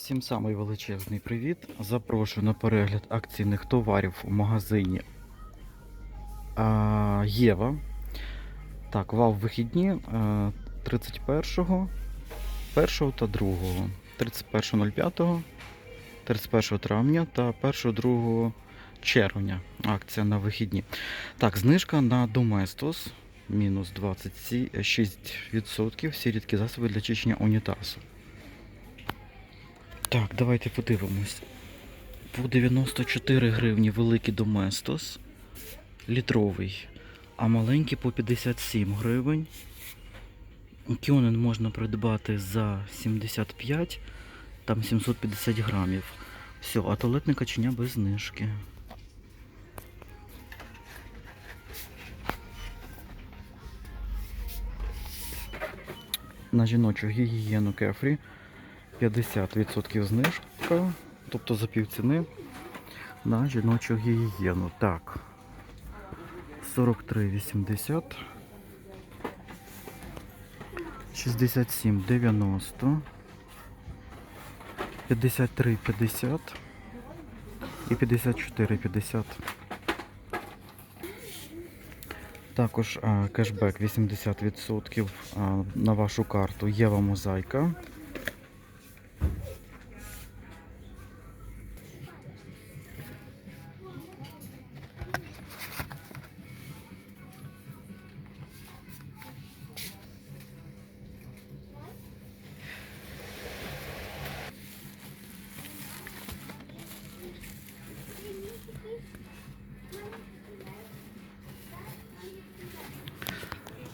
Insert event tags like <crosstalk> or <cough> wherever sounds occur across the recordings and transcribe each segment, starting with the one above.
Всім самий величезний привіт. Запрошую на перегляд акційних товарів в магазині Єва. Так, вав вихідні а, 31, 1 та 2. 31.05, 31 травня та 1-2 червня. Акція на вихідні. Так, знижка на Domestos мінус 26%. Всі рідкі засоби для чищення унітазу. Так, давайте подивимось. По 94 гривні великий Доместос літровий, а маленький по 57 гривень. Кьонен можна придбати за 75, там 750 грамів. Все, а туалетне каченя без знижки. На жіночу гігієну кефрі 50% знижка, тобто за півціни на жіночу гігієну. Так. 43,80. 67,90. 53,50 і 54,50. Також а, кешбек 80% а, на вашу карту Єва Мозаїка.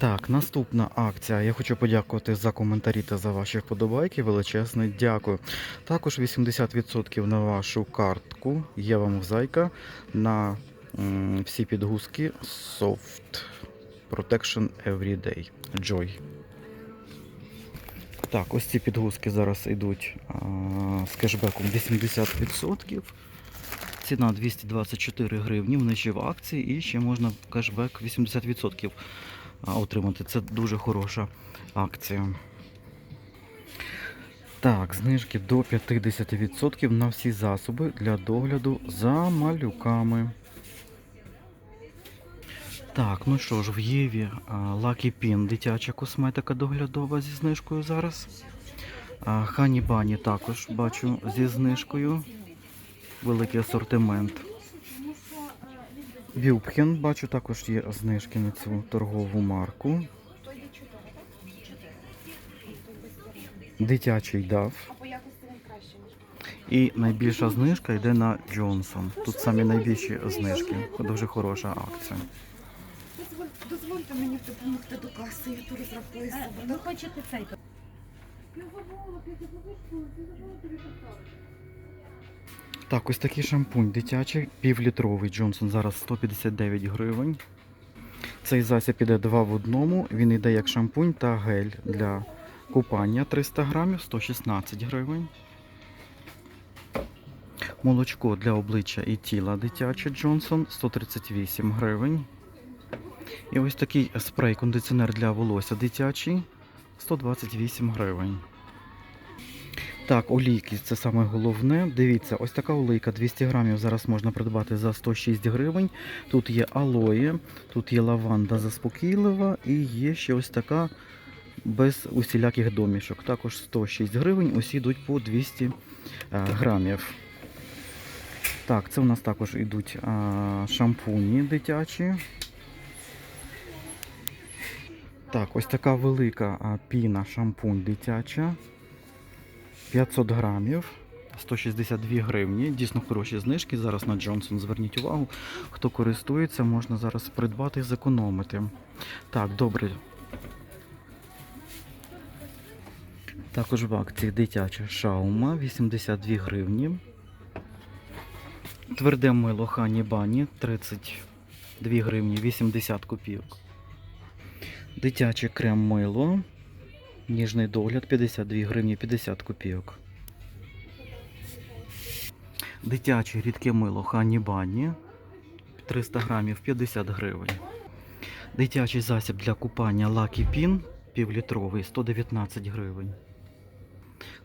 Так, наступна акція. Я хочу подякувати за коментарі та за ваші вподобайки. Величезне дякую. Також 80% на вашу картку. Є вам зайка на м, всі підгузки Soft Protection Everyday. Joy. Так, ось ці підгузки зараз йдуть а, з кешбеком 80%. Ціна 224 гривні, ще в акції і ще можна кешбек 80% а, отримати. Це дуже хороша акція. Так, знижки до 50% на всі засоби для догляду за малюками. Так, ну що ж, в Єві Lucky Pin, дитяча косметика доглядова зі знижкою зараз. Хані Бані також бачу зі знижкою. Великий асортимент. Вюбхен, бачу, також є знижки на цю торгову марку. Дитячий дав. І найбільша знижка йде на Джонсон. Тут самі найбільші знижки. Дуже хороша акція. Дозвольте мені допомогти до каси, я то розрахую Е, себе. Ви хочете цей? Так, ось такий шампунь дитячий, півлітровий Джонсон, зараз 159 гривень. Цей засіб іде два в одному. Він йде як шампунь та гель для купання 300 грамів, 116 гривень. Молочко для обличчя і тіла дитяче Джонсон 138 гривень. І ось такий спрей-кондиціонер для волосся дитячий 128 гривень. Так, олійки це саме головне. Дивіться, ось така олійка 200 грамів зараз можна придбати за 106 гривень. Тут є алоє, тут є лаванда заспокійлива і є ще ось така без усіляких домішок. Також 106 гривень, усі йдуть по 200 е, грамів. Так, це у нас також йдуть а, шампуні дитячі. Так, ось така велика а, піна шампунь дитяча. 500 грамів, 162 гривні. Дійсно хороші знижки. Зараз на Джонсон. Зверніть увагу, хто користується, можна зараз придбати і зекономити. Так, добре. Також в акції дитяча шаума 82 гривні. Тверде мило Хані Бані 32 гривні 80 копійок. Дитяче крем мило Ніжний догляд 52 гривні 50 копійок. Дитяче рідке мило Хані Бані 300 грамів 50 гривень. Дитячий засіб для купання Lucky Pin півлітровий 119 гривень.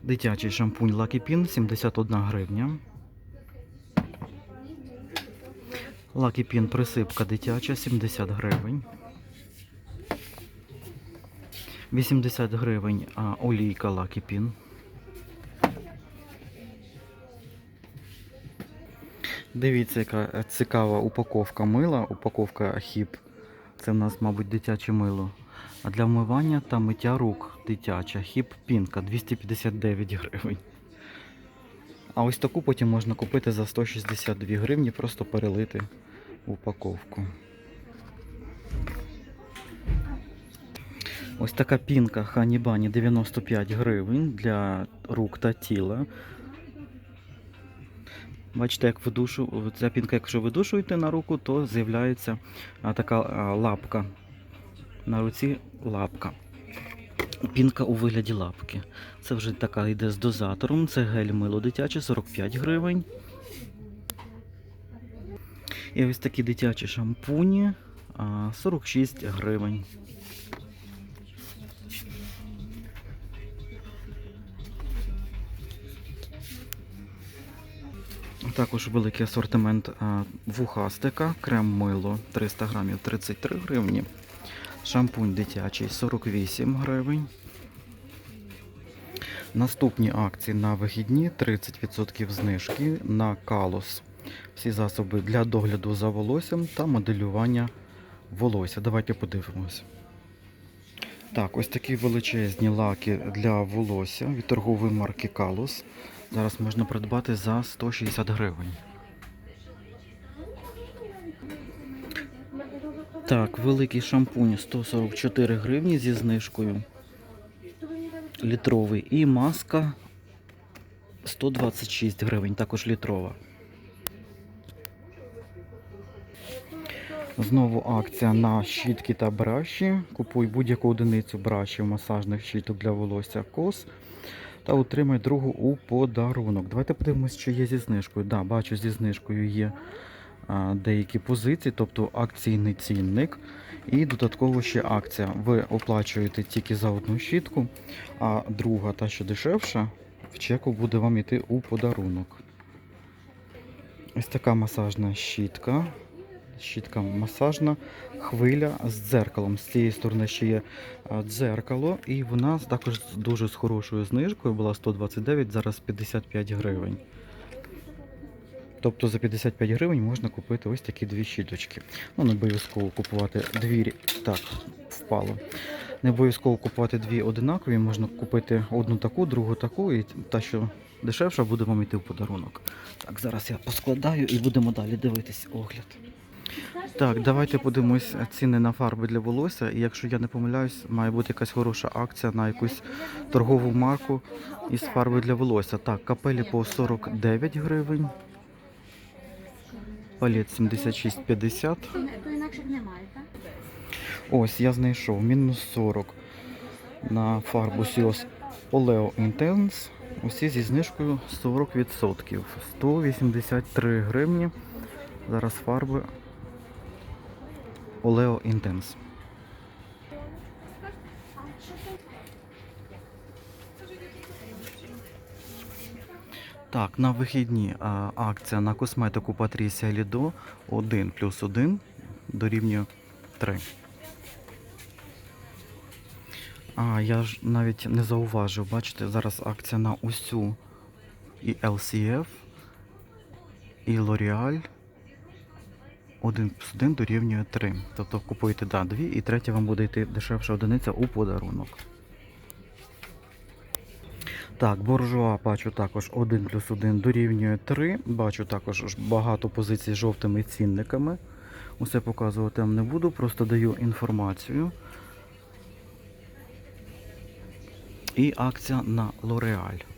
Дитячий шампунь Lucky Pin 71 гривня. Lucky Pin присипка дитяча 70 гривень. 80 гривень а, олійка Pin. Дивіться, яка цікава упаковка мила, упаковка хіп. Це в нас, мабуть, дитяче мило. А для вмивання та миття рук дитяча. Хіп пінка 259 гривень. А ось таку потім можна купити за 162 гривні, просто перелити в упаковку. Ось така пінка Ханібані 95 гривень для рук та тіла. Бачите, як видушу, ця пінка, якщо видушуєте на руку, то з'являється така лапка. На руці лапка. Пінка у вигляді лапки. Це вже така йде з дозатором. Це гель мило дитяче 45 гривень. І ось такі дитячі шампуні 46 гривень. Також великий асортимент вухастика, крем мило 300 грамів 33 гривні. Шампунь дитячий 48 гривень. Наступні акції на вихідні 30% знижки на калос. Всі засоби для догляду за волоссям та моделювання волосся. Давайте подивимось. Так, ось такі величезні лаки для волосся від торгової марки Калос. Зараз можна придбати за 160 гривень. Так, великий шампунь 144 гривні зі знижкою. Літровий. І маска 126 гривень, також літрова. Знову акція на щітки та браші. Купуй будь-яку одиницю брашів масажних щіток для волосся кос та отримай другу у подарунок. Давайте подивимось, чи є зі знижкою. Да, бачу, зі знижкою є а, деякі позиції, тобто акційний цінник. І додатково ще акція. Ви оплачуєте тільки за одну щітку, а друга, та що дешевша, в чеку буде вам йти у подарунок. Ось така масажна щітка. Щітка масажна, хвиля з дзеркалом. З цієї сторони ще є дзеркало, і вона також дуже з хорошою знижкою була 129, зараз 55 гривень. Тобто за 55 гривень можна купити ось такі дві щіточки. Ну, не обов'язково купувати дві. Так, впало. Не обов'язково купувати дві одинакові, можна купити одну таку, другу таку, і та, що дешевша, буде вам йти в подарунок. Так, зараз я поскладаю і будемо далі дивитись огляд. Так, давайте подивимось ціни на фарби для волосся. І якщо я не помиляюсь, має бути якась хороша акція на якусь торгову марку із фарби для волосся. Так, капелі по 49 гривень. Палет 76,50. То інакше немає, так? Ось я знайшов мінус 40 на фарбу Sios Oleo Intense. Усі зі знижкою 40%. 183 гривні. Зараз фарби Oleo Intense. Так, на вихідні а, акція на косметику Patricia Lido 1 плюс 1 дорівнює 3. А, я ж навіть не зауважив, бачите, зараз акція на усю і LCF, і L'Oreal 1 плюс 1 дорівнює 3. Тобто купуєте да, 2 і третя вам буде йти дешевша одиниця у подарунок. Так, буржуа бачу також 1 плюс 1 дорівнює 3. Бачу також багато позицій з жовтими цінниками. Усе показувати вам не буду, просто даю інформацію. І акція на L'Oreal.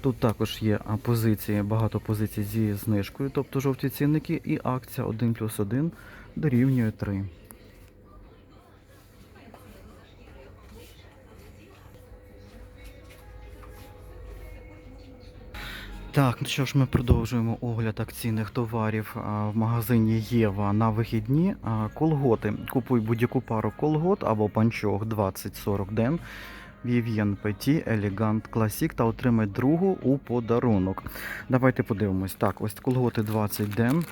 Тут також є позиції, багато позицій зі знижкою, тобто жовті цінники, і акція 1 плюс 1 дорівнює 3. Так, ну що ж, ми продовжуємо огляд акційних товарів в магазині Єва на вихідні. Колготи. Купуй будь-яку пару колгот або панчох 20-40 ден. Vivien Petit Elegant Classic та отримай другу у подарунок. Давайте подивимось. Так, ось колготи 20 ден,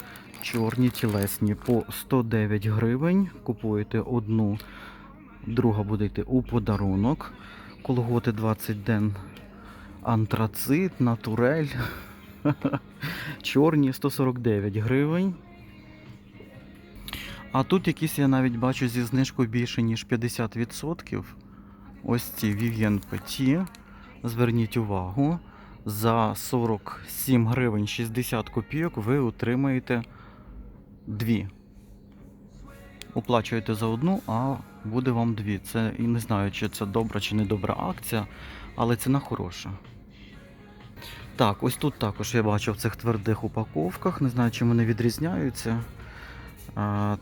чорні тілесні по 109 гривень. Купуєте одну, друга буде йти у подарунок. Колготи 20 ден антрацит, натурель. <laughs> Чорні 149 гривень. А тут якісь я навіть бачу зі знижкою більше, ніж 50%. Ось ці Vivien Petit. Зверніть увагу. За 47 гривень 60 копійок ви отримаєте дві. Оплачуєте за одну, а буде вам дві. Це і не знаю, чи це добра чи не добра акція, але ціна хороша. Так, ось тут також я бачив в цих твердих упаковках. Не знаю, чим вони відрізняються.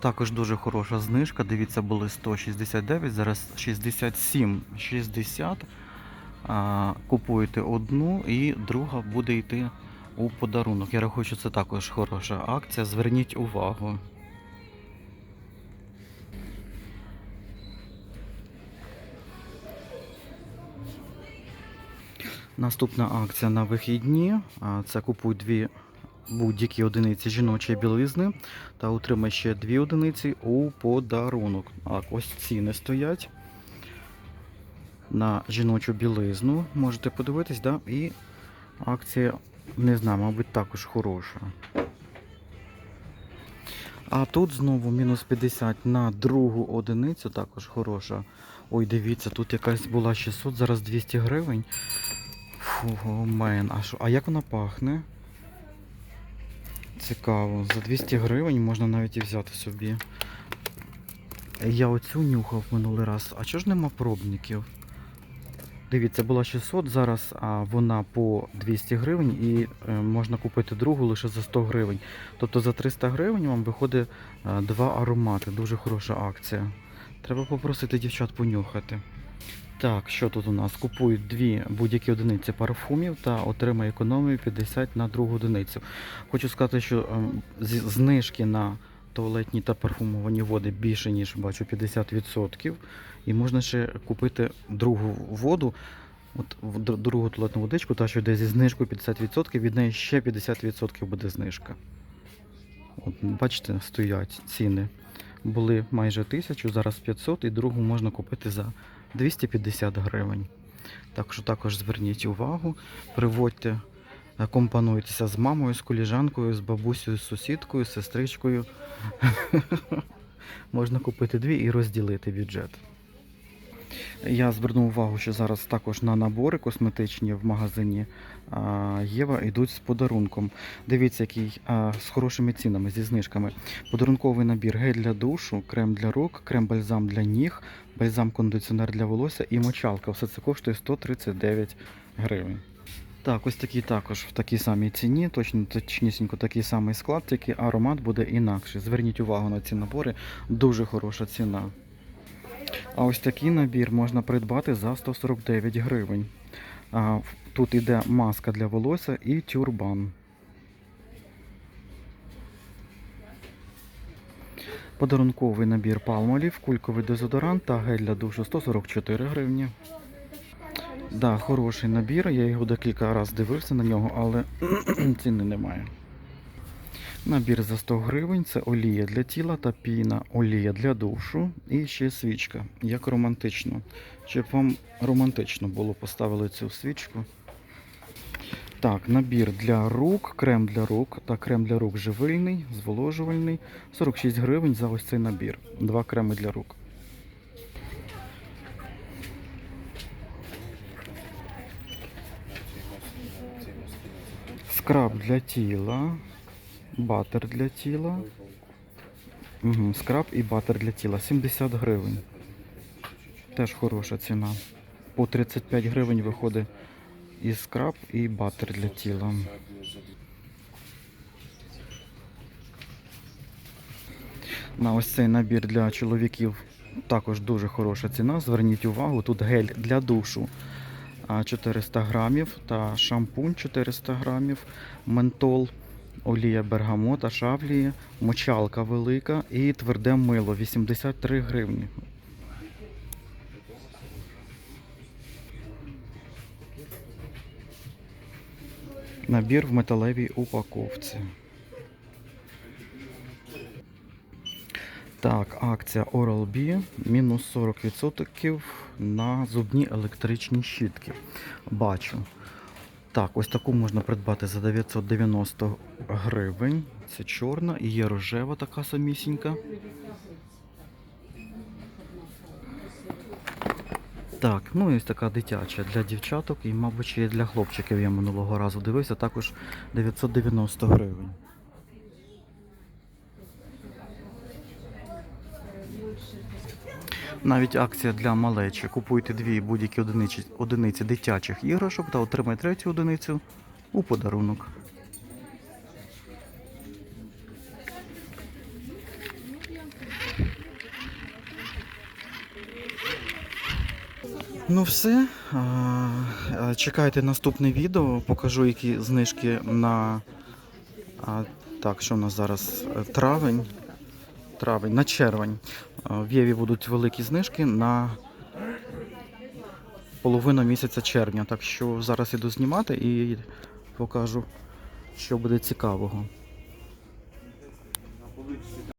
Також дуже хороша знижка. Дивіться, були 169, зараз 67,60. А, купуєте одну і друга буде йти у подарунок. Я рахую, що це також хороша акція. Зверніть увагу. Наступна акція на вихідні. Це купуй дві будь-які одиниці жіночої білизни та отримай ще дві одиниці у подарунок. Так, ось ціни стоять на жіночу білизну. Можете подивитись, да? І акція, не знаю, мабуть, також хороша. А тут знову мінус 50 на другу одиницю, також хороша. Ой, дивіться, тут якась була 600, зараз 200 гривень. Фу, мен, а, а як вона пахне? Цікаво. За 200 гривень можна навіть і взяти собі. Я оцю нюхав минулий раз. А чого ж нема пробників? Дивіться, була 600, зараз а, вона по 200 гривень і е, можна купити другу лише за 100 гривень. Тобто за 300 гривень вам виходить е, два аромати. Дуже хороша акція. Треба попросити дівчат понюхати. Так, що тут у нас? Купуй дві будь-які одиниці парфумів та отримай економію 50 на другу одиницю. Хочу сказати, що ем, знижки на туалетні та парфумовані води більше, ніж бачу, 50%. І можна ще купити другу воду, от другу туалетну водичку, та що йде зі знижкою 50%, від неї ще 50% буде знижка. От, бачите, стоять ціни. Були майже 1000, зараз 500, і другу можна купити за 250 гривень. Так що також зверніть увагу, приводьте, е, компонуйтеся з мамою, з коліжанкою, з бабусею, з сусідкою, з сестричкою. <laughs> Можна купити дві і розділити бюджет. Я звернув увагу, що зараз також на набори косметичні в магазині Єва йдуть з подарунком. Дивіться, який з хорошими цінами, зі знижками. Подарунковий набір гель для душу, крем для рук, крем-бальзам для ніг, бальзам-кондиціонер для волосся і мочалка. Все це коштує 139 гривень. Так, ось такий також в такій самій ціні, точно точнісінько такий самий склад, тільки аромат буде інакший. Зверніть увагу на ці набори, дуже хороша ціна. А ось такий набір можна придбати за 149 гривень. Тут іде маска для волосся і тюрбан. Подарунковий набір палмолів, кульковий дезодорант та гель для душу 144 гривні. Да, хороший набір. Я його декілька разів дивився на нього, але <clears throat> ціни немає. Набір за 100 гривень це олія для тіла та піна, олія для душу і ще свічка. Як романтично. Щоб вам романтично було поставили цю свічку. Так, набір для рук, крем для рук та крем для рук живильний, зволожувальний. 46 гривень за ось цей набір. Два креми для рук. Скраб для тіла, батер для тіла. Угу, скраб і батер для тіла. 70 гривень. Теж хороша ціна. По 35 гривень виходить і скраб, і батер для тіла. На ось цей набір для чоловіків також дуже хороша ціна. Зверніть увагу, тут гель для душу. 400 грамів та шампунь 400 грамів, ментол, олія бергамота, шавлії, мочалка велика і тверде мило 83 гривні. Набір в металевій упаковці. Так, акція Oral-B мінус 40% на зубні електричні щітки. Бачу. Так, ось таку можна придбати за 990 гривень. Це чорна і є рожева така самісінька. Так, ну і ось така дитяча для дівчаток і, мабуть, і для хлопчиків я минулого разу дивився, також 990 гривень. Навіть акція для малечі. Купуйте дві будь-які одиниці, одиниці дитячих іграшок та отримайте третю одиницю у подарунок. Ну все. Чекайте наступне відео. Покажу, які знижки на. Так, що у нас зараз? Травень. Травень, на червень. В Єві будуть великі знижки на половину місяця червня. Так що зараз іду знімати і покажу, що буде цікавого.